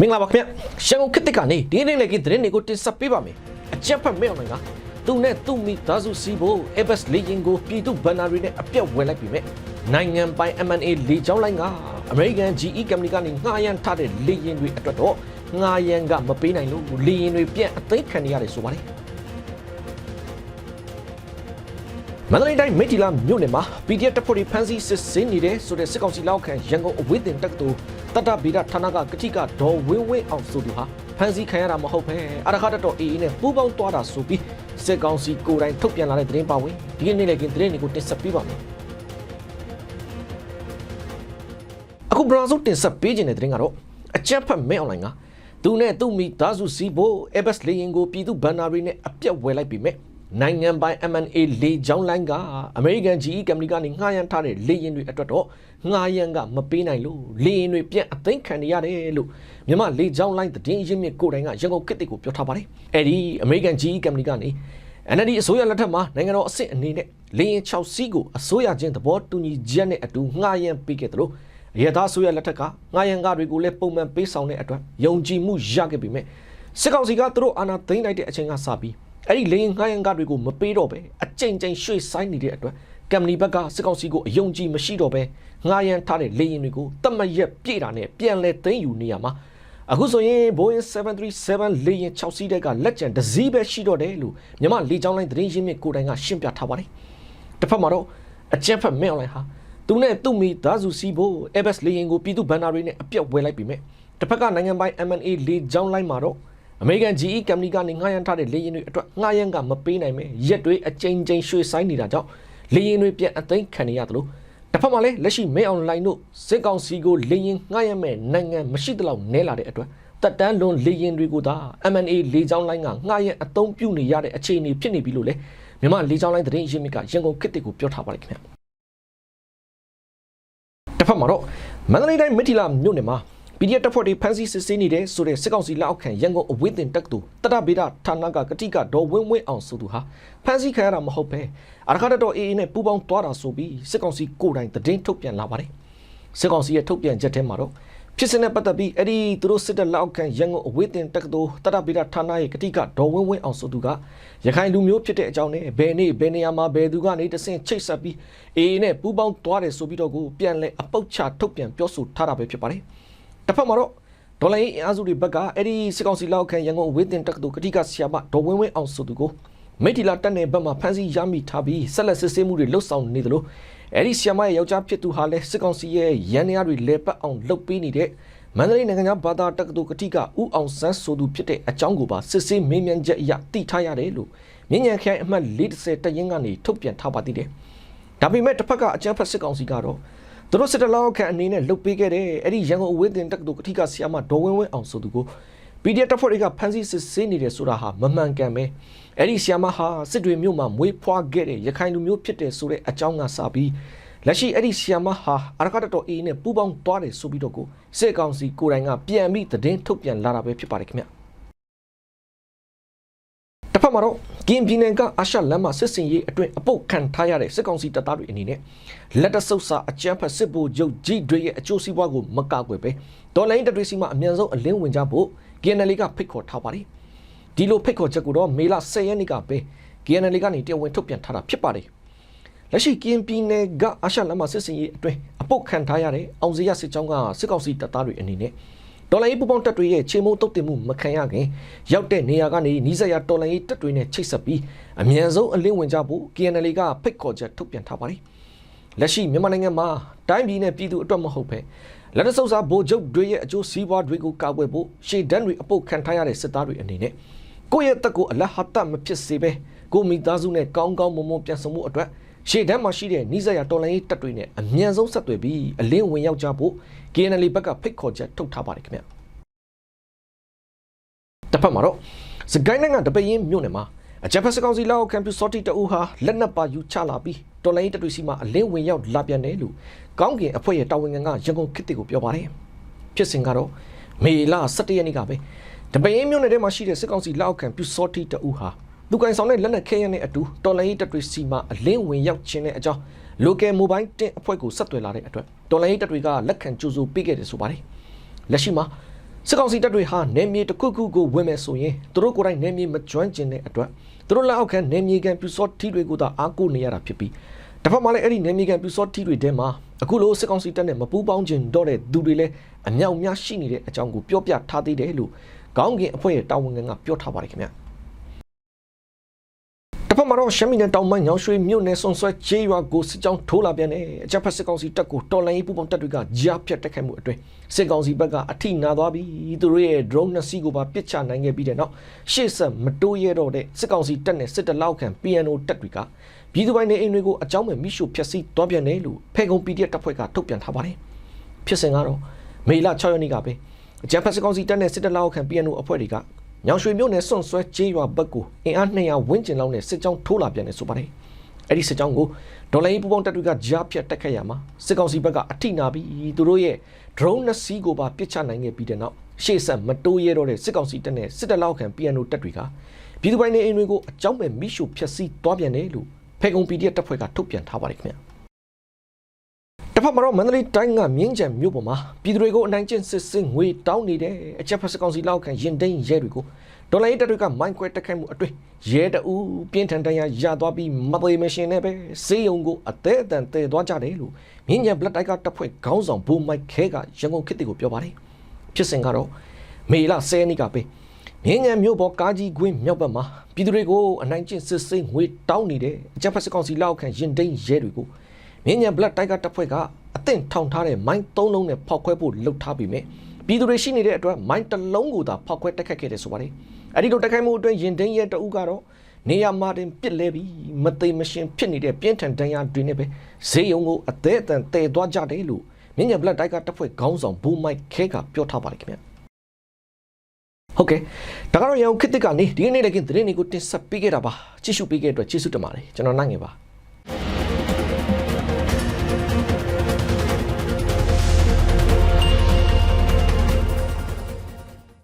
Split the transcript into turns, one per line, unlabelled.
မင်္ဂလာပါခင်ဗျရန်ကုန်ခေတ်သစ်ကနေဒီနေ့လည်းကသတင်းတွေကိုတင်ဆက်ပေးပါမယ်အကြက်ဖက်မဲအောင်နိုင်ကသူနဲ့သူ့မိသားစုစီးဖို့ Airbus လေယာဉ်ကိုပြည်သူဘန်နာရီနဲ့အပြတ်ဝယ်လိုက်ပြီမဲ့နိုင်ငံပိုင် M&A လေကြောင်းလိုင်းကအမေရိကန် GE ကမ္ပဏီကနေငှားရမ်းထားတဲ့လေယာဉ်တွေအတွက်တော့ငှားရမ်းကမပေးနိုင်လို့လေယာဉ်တွေပြန်အသိမ်းခံနေရတယ်ဆိုပါတယ်မန္တလေးတိုင်းမိထီလာမြို့နယ်မှာ PDF တပ်ဖွဲ့တွေဖမ်းဆီးစစ်ဆေးနေတဲ့ဆိုတဲ့စစ်ကောင်စီလက်အောက်ခံရန်ကုန်အဝေးတင်တက္ကသိုလ် တတ္တဗေဒဌာနကကတိကဒေါ်ဝင်းဝင်းအောင်ဆိုသူဟာဖမ်းဆီးခံရတာမဟုတ်ပဲအရခတ်တော်အေးအေးနဲ့ပူးပေါင်းသွားတာဆိုပြီးစစ်ကောင်စီကိုယ်တိုင်ထုတ်ပြန်လာတဲ့သတင်းပါဝင်ဒီကနေ့လည်းကသတင်းတွေကိုတင်ဆက်ပေးပါမယ်အခုဘရာဇီးတင်ဆက်ပေးခြင်းတဲ့သတင်းကတော့အကြက်ဖက်မဲအွန်လိုင်းကသူနဲ့သူ့မိသားစုစီးဖို့ Airbus လေယာဉ်ကိုပြည်သူဘန်နာရီနဲ့အပြတ်ဝယ်လိုက်ပြီမဲ့ နိုင်ငံပိုင် M&A လေကြောင်းလိုင်းကအမေရိကန် GE ကမ္ပဏီကနေငှားရမ်းထားတဲ့လေယာဉ်တွေအတွက်တော့ငှားရမ်းကမပေးနိုင်လို့လေယာဉ်တွေပြန်အသိမ်းခံနေရတယ်လို့မြန်မာလေကြောင်းလိုင်းသတင်းရင်းမြစ်ကိုယ်တိုင်ကရန်ကုန်ခေတ်တစ်ကိုပြောထားပါတယ်။အဲဒီအမေရိကန် GE ကမ္ပဏီကနေ NLD အစိုးရလက်ထက်မှာနိုင်ငံတော်အဆင့်အနေနဲ့လေယာဉ်6စီးကိုအစိုးရချင်းသဘောတူညီချက်နဲ့အတူငှားရမ်းပေးခဲ့တယ်လို့ရထားဆိုရလက်ထက်ကငှားရမ်းကားတွေကိုလည်းပုံမှန်ပေးဆောင်တဲ့အတွက်ယုံကြည်မှုရခဲ့ပေမဲ့စစ်ကောင်စီကသူတို့အာဏာသိမ်းလိုက်တဲ့အချိန်ကစပြီး အဲ့ဒီလေရင်ငှားရမ်းကားတွေကိုမပေးတော့ပဲအကြိမ်ကြိမ်ရွှေ့ဆိုင်နေတဲ့အတွက်ကမ်ပဏီဘက်ကစစ်ကောင်စီကိုအယုံကြည်မရှိတော့ပဲငှားရမ်းထားတဲ့လေရင်တွေကိုတတ်မရက်ပြေတာနဲ့ပြန်လဲသိမ်းယူနေရမှာအခုဆိုရင် Boeing 737လေရင်6စီးတဲ့ကလက်ကျန်တစ်စီးပဲရှိတော့တယ်လို့မြန်မာလေကြောင်းလိုင်းသတင်းရင်းမြစ်ကိုယ်တိုင်ကရှင်းပြထားပါတယ်တစ်ဖက်မှာတော့အကြက်ဖက်မဲအွန်လိုင်းဟာသူနဲ့သူ့မိသားစုစီးဖို့ Airbus လေယာဉ်ကိုပြည်သူဘန်နာရီနဲ့အပြတ်ဝယ်လိုက်ပြီမဲ့တစ်ဖက်ကနိုင်ငံပိုင် M&A လေကြောင်းလိုင်းမှာတော့ အမေရိကန် GE ကမ္ပဏီကနေငှားရမ်းထားတဲ့လေယာဉ်တွေအတွက်ငှားရမ်းကမပေးနိုင်မဲ့ရက်တွေအကြိမ်ကြိမ်ရွှေ့ဆိုင်းနေတာကြောင့်လေယာဉ်တွေပြန်အသိမ်းခံနေရသလိုတစ်ဖက်မှာလည်းလက်ရှိမဲအွန်လိုင်းတို့စစ်ကောင်စီကိုလေယာဉ်ငှားရမ်းမဲ့နိုင်ငံမရှိသလောက်နဲလာတဲ့အတွက်တက်တန်းလွန်လေယာဉ်တွေကိုသာ M&A လေကြောင်းလိုင်းကငှားရမ်းအသုံးပြုနေရတဲ့အခြေအနေဖြစ်နေပြီလို့လေမြန်မာလေကြောင်းလိုင်းသတင်းရင်းမြစ်ကရန်ကုန်ခေတ်တစ်ကိုပြောထားပါတယ်ခင်ဗျာတစ်ဖက်မှာတော့မန္တလေးတိုင်းမစ်ထီလာမြို့နယ်မှာ PDF တပ်ဖွဲ့တွေဖမ်းဆီးစစ်ဆေးနေတဲ့ဆိုတဲ့စစ်ကောင်စီလက်အောက်ခံရန်ကုန်အဝေးတင်တက္ကသိုလ်တတဗေဒဌာနကကတိကဒေါ်ဝင်းဝင်းအောင်ဆိုသူဟာဖမ်းဆီးခံရတာမဟုတ်ပဲအရခတ်တော်အေးအေးနဲ့ပူးပေါင်းသွားတာဆိုပြီးစစ်ကောင်စီကိုယ်တိုင်သတင်းထုတ်ပြန်လာပါတယ်စစ်ကောင်စီရဲ့ထုတ်ပြန်ချက်ထဲမှာတော့ဖြစ်စဉ်နဲ့ပတ်သက်ပြီးအဲ့ဒီသူတို့စစ်တပ်လက်အောက်ခံရန်ကုန်အဝေးတင်တက္ကသိုလ်တတဗေဒဌာနရဲ့ကတိကဒေါ်ဝင်းဝင်းအောင်ဆိုသူကရခိုင်လူမျိုးဖြစ်တဲ့အကြောင်းနဲ့ဘယ်နေ့ဘယ်နေရာမှာဘယ်သူကနေတဆင့်ချိတ်ဆက်ပြီးအေးအေးနဲ့ပူးပေါင်းသွားတယ်ဆိုပြီးတော့ကိုပြန်လဲအပုတ်ချထုတ်ပြန်ပြောဆိုထားတာပဲဖြစ်ပါတယ် တစ်ဖက်မှာတော့ဒေါ်လာရေးအင်အားစုတွေဘက်ကအဲ့ဒီစစ်ကောင်စီလောက်ခံရန်ကုန်အဝေးတင်တက္ကသိုလ်ကတိကဆရာမဒေါ်ဝင်းဝင်းအောင်ဆိုသူကိုမိတီလာတက်နေဘက်မှာဖမ်းဆီးရမိထားပြီးဆက်လက်စစ်ဆေးမှုတွေလှုပ်ဆောင်နေသလိုအဲ့ဒီဆရာမရဲ့ယောက်ျားဖြစ်သူဟာလည်းစစ်ကောင်စီရဲ့ရန်နေရတွေလဲပတ်အောင်လှုပ်ပေးနေတဲ့မန္တလေးနိုင်ငံသားဘာသာတက္ကသိုလ်ကတိကဦးအောင်ဆန်းဆိုသူဖြစ်တဲ့အကြောင်းကိုပါစစ်ဆေးမေးမြန်းချက်အရသိထားရတယ်လို့မြင်းညံခိုင်အမှတ်40တရင်ကနေထုတ်ပြန်ထားပါသေးတယ်။ဒါပေမဲ့တစ်ဖက်ကအကြမ်းဖက်စစ်ကောင်စီကတော့ သူတို့စစ်တလောက်ခန့်အနေနဲ့လှုပ်ပေးခဲ့တဲ့အဲ့ဒီရန်ကုန်အဝေးတင်တက္ကသိုလ်ကတိကဆရာမဒေါ်ဝင်းဝင်းအောင်ဆိုသူကို PDF တပ်ဖွဲ့တွေကဖမ်းဆီးစစ်ဆေးနေတယ်ဆိုတာဟာမမှန်ကန်ပဲအဲ့ဒီဆရာမဟာစစ်တွေမြို့မှာမွေးဖွားခဲ့တဲ့ရခိုင်လူမျိုးဖြစ်တယ်ဆိုတဲ့အကြောင်းကစပြီးလက်ရှိအဲ့ဒီဆရာမဟာအရကတတော်အေးနဲ့ပူးပေါင်းသွားတယ်ဆိုပြီးတော့ကိုစစ်ကောင်စီကိုယ်တိုင်ကပြန်ပြီးသတင်းထုတ်ပြန်လာတာပဲဖြစ်ပါတယ်ခင်ဗျတစ်ဖက်မှာတော့ ကင်ပြည်နယ်ကအာရှလမ်းမစစ်စင်ရေးအတွင်အပုတ်ခံထားရတဲ့စစ်ကောင်စီတပ်သားတွေအနေနဲ့လက်တဆုပ်စာအကြမ်းဖက်စစ်ဗိုလ်ချုပ်ကြီးတွေရဲ့အကျိုးစီးပွားကိုမကကွယ်ပဲဒေါ်လိုင်းတပ်တွေစီမှာအမြန်ဆုံးအလင်းဝင်ကြဖို့ KNL ကဖိတ်ခေါ်ထားပါတယ်ဒီလိုဖိတ်ခေါ်ချက်ကိုတော့မေလ10ရက်နေ့ကပဲ KNL ကနေတရားဝင်ထုတ်ပြန်ထားတာဖြစ်ပါတယ်လက်ရှိကင်ပြည်နယ်ကအာရှလမ်းမစစ်စင်ရေးအတွင်အပုတ်ခံထားရတဲ့အောင်စရစစ်ကြောင်းကစစ်ကောင်စီတပ်သားတွေအနေနဲ့ ဒေါ်လာရေးပူပေါင်းတပ်တွေရဲ့ခြေမုံတုတ်တင်မှုမခံရခင်ရောက်တဲ့နေရာကနေနီးစပ်ရာဒေါ်လာရေးတပ်တွေနဲ့ချိတ်ဆက်ပြီးအမြန်ဆုံးအလင်းဝင်ကြဖို့ KNL ကဖိတ်ခေါ်ချက်ထုတ်ပြန်ထားပါတယ်။လက်ရှိမြန်မာနိုင်ငံမှာတိုင်းပြည်နဲ့ပြည်သူအတွက်မဟုတ်ပဲလက်တဆုပ်စာဗိုလ်ချုပ်တွေရဲ့အကျိုးစီးပွားတွေကိုကာကွယ်ဖို့ရှေ့တန်းတွေအပုတ်ခံထားရတဲ့စစ်သားတွေအနေနဲ့ကိုယ့်ရဲ့တက်ကိုအလဟတ်တမဖြစ်စေပဲကိုမိသားစုနဲ့ကောင်းကောင်းမွန်မွန်ပြန်ဆောင်မှုအတွက် ရှေ့တန်းမှာရှိတဲ့နီးစပ်ရာတော်လိုင်းရေးတပ်တွေနဲ့အမြန်ဆုံးဆက်သွယ်ပြီးအလင်းဝင်ရောက်ကြဖို့ KNL ဘက်ကဖိတ်ခေါ်ချက်ထုတ်ထားပါတယ်ခင်ဗျတစ်ဖက်မှာတော့စကိုင်းနိုင်ငံတပင်းမြို့နယ်မှာအကြမ်းဖက်စကောင်စီလောက်ကန်ပြူစော်တီတအူဟာလက်နက်ပါယူချလာပြီးတော်လိုင်းရေးတပ်တွေစီမှာအလင်းဝင်ရောက်လာပြန်တယ်လို့ကောင်းကင်အဖွဲ့ရဲ့တာဝန်ခံကရန်ကုန်ခေတ်ကိုပြောပါတယ်ဖြစ်စဉ်ကတော့မေလ17ရက်နေ့ကပဲတပင်းမြို့နယ်ထဲမှာရှိတဲ့စစ်ကောင်စီလောက်ကန်ပြူစော်တီတအူဟာ လူကန်ဆောင်တဲ့လက်နက်ခဲယမ်းနဲ့အတူတော်လိုင်းရေးတပ်တွေစီမှာအလင်းဝင်ရောက်ခြင်းတဲ့အကြောင်း local mobile တင်အဖွဲ့ကိုဆက်သွယ်လာတဲ့အတွက်တော်လိုင်းရေးတပ်တွေကလက်ခံကြိုးစိုးပေးခဲ့တယ်ဆိုပါတယ်လက်ရှိမှာစစ်ကောင်စီတပ်တွေဟာနယ်မြေတစ်ခုခုကိုဝင်မယ်ဆိုရင်သူတို့ကိုယ်တိုင်နယ်မြေမကျွမ်းကျင်တဲ့အတွက်သူတို့လက်အောက်ခံနယ်မြေကန်ပြူစောထီတွေကိုသာအားကိုးနေရတာဖြစ်ပြီးတစ်ဖက်မှာလည်းအဲ့ဒီနယ်မြေကန်ပြူစောထီတွေထဲမှာအခုလိုစစ်ကောင်စီတပ်နဲ့မပူးပေါင်းခြင်းတော့တဲ့သူတွေလည်းအမြောက်အများရှိနေတဲ့အကြောင်းကိုပြောပြထားသေးတယ်လို့ခေါင်းကင်အဖွဲ့ရဲ့တာဝန်ခံကပြောထားပါတယ်ခင်ဗျာ တစ်ဖက်မှာတော့ရှမ်းပြည်နယ်တောင်ပိုင်းညောင်ရွှေမြို့နယ်ဆွန်ဆွဲချေးရွာကိုစစ်ကြောင်းထိုးလာပြန်တယ်အကြမ်းဖက်စစ်ကောင်စီတပ်ကိုတော်လိုင်းရေးပူပေါင်းတပ်တွေကကြားဖြတ်တက်ခိုက်မှုအတွင်းစစ်ကောင်စီဘက်ကအထိနာသွားပြီးသူတို့ရဲ့ drone နှစ်စီးကိုပါပစ်ချနိုင်ခဲ့ပြီးတဲ့နောက်ရှေ့ဆက်မတိုးရဲတော့တဲ့စစ်ကောင်စီတပ်နဲ့စစ်တလောက်ခံ PNO တပ်တွေကပြည်သူပိုင်းနေအိမ်တွေကိုအကြောင်းမဲ့မိရှုဖျက်ဆီးသွားပြန်တယ်လို့ဖေကုံ PDF တပ်ဖွဲ့ကထုတ်ပြန်ထားပါတယ်ဖြစ်စဉ်ကတော့မေလ6ရက်နေ့ကပဲအကြမ်းဖက်စစ်ကောင်စီတပ်နဲ့စစ်တလောက်ခံ PNO အဖွဲ့တွေက ညောင်ရွှေမြို့နယ်စွန့်ဆွဲကျေးရွာဘက်ကိုအင်အား200ဝန်းကျင်လောက်နဲ့စစ်ကြောင်းထိုးလာပြန်တယ်ဆိုပါတယ်။အဲ့ဒီစစ်ကြောင်းကိုဒေါ်လာရေးပူပေါင်းတပ်တွေကကြားဖြတ်တက်ခတ်ရမှာစစ်ကောင်စီဘက်ကအထိနာပြီးသူတို့ရဲ့ drone နှစ်စီးကိုပါပစ်ချနိုင်ခဲ့ပြီးတဲ့နောက်ရှေ့ဆက်မတိုးရဲတော့တဲ့စစ်ကောင်စီတပ်နဲ့စစ်တပ်လောက်ခံ PNO တပ်တွေကပြည်သူပိုင်းနေအိမ်တွေကိုအကြောင်းမဲ့မိရှုဖျက်ဆီးသွားပြန်တယ်လို့ဖေကုံ PDF တပ်ဖွဲ့ကထုတ်ပြန်ထားပါတယ်ခင်ဗျာ။ တစ်ဖက်မှာတော့မန္တလေးတိုင်းကမြင်းကြံမြို့ပေါ်မှာပြည်သူတွေကိုအနိုင်ကျင့်စစ်စင်ငွေတောင်းနေတဲ့အကြက်ဖက်စကောင်စီလောက်ခံရင်တိန်ရဲတွေကိုဒေါ်လာရေးတပ်တွေကမိုင်းခွဲတက်ခိုက်မှုအတွင်းရဲတအူးပြင်းထန်တန်ရာရသွားပြီးမသေးမရှင်နဲ့ပဲစေးရုံကိုအသေးအတန်တည်သွားကြတယ်လို့မြင်းကြံဘလက်တိုက်ကတပ်ဖွဲ့ခေါင်းဆောင်ဘူမိုက်ခဲကရန်ကုန်ခေတ်တွေကိုပြောပါတယ်ဖြစ်စဉ်ကတော့မေလ10ရက်နေ့ကပဲမြင်းကြံမြို့ပေါ်ကားကြီးကွင်းမြောက်ဘက်မှာပြည်သူတွေကိုအနိုင်ကျင့်စစ်စင်ငွေတောင်းနေတဲ့အကြက်ဖက်စကောင်စီလောက်ခံရင်တိန်ရဲတွေကို မြင်းညံဘလက်တိုက်ကတပ်ဖွဲ့ကအသင့်ထောင်ထားတဲ့မိုင်း၃လုံးနဲ့ဖောက်ခွဲဖို့လှုပ်ထားပြီးမြဲပြည်သူတွေရှိနေတဲ့အတွက်မိုင်းတစ်လုံးကိုသာဖောက်ခွဲတက်ခတ်ခဲ့တယ်ဆိုပါတယ်။အဲဒီလိုတက်ခိုက်မှုအတွင်းရင်ဒင်းရဲတအုပ်ကတော့နေရာမှာတင်ပစ်လဲပြီးမသိမရှင်ဖြစ်နေတဲ့ပြင်းထန်ဒဏ်ရာတွေနဲ့ပဲဈေးရုံကိုအသေးအတန်တည်သွားကြတယ်လို့မြင်းညံဘလက်တိုက်ကတပ်ဖွဲ့ခေါင်းဆောင်ဘူမိုက်ခဲကပြောထားပါတယ်ခင်ဗျာ။ဟုတ်ကဲ့ဒါကတော့ရန်ကုန်ခေတ်သစ်ကနေဒီကနေ့လည်းကင်းသတင်းတွေကိုတင်ဆက်ပေးခဲ့တာပါကြည့်ရှုပေးခဲ့တဲ့အတွက်ကျေးဇူးတင်ပါတယ်ကျွန်တော်နိုင်ငယ်ပါ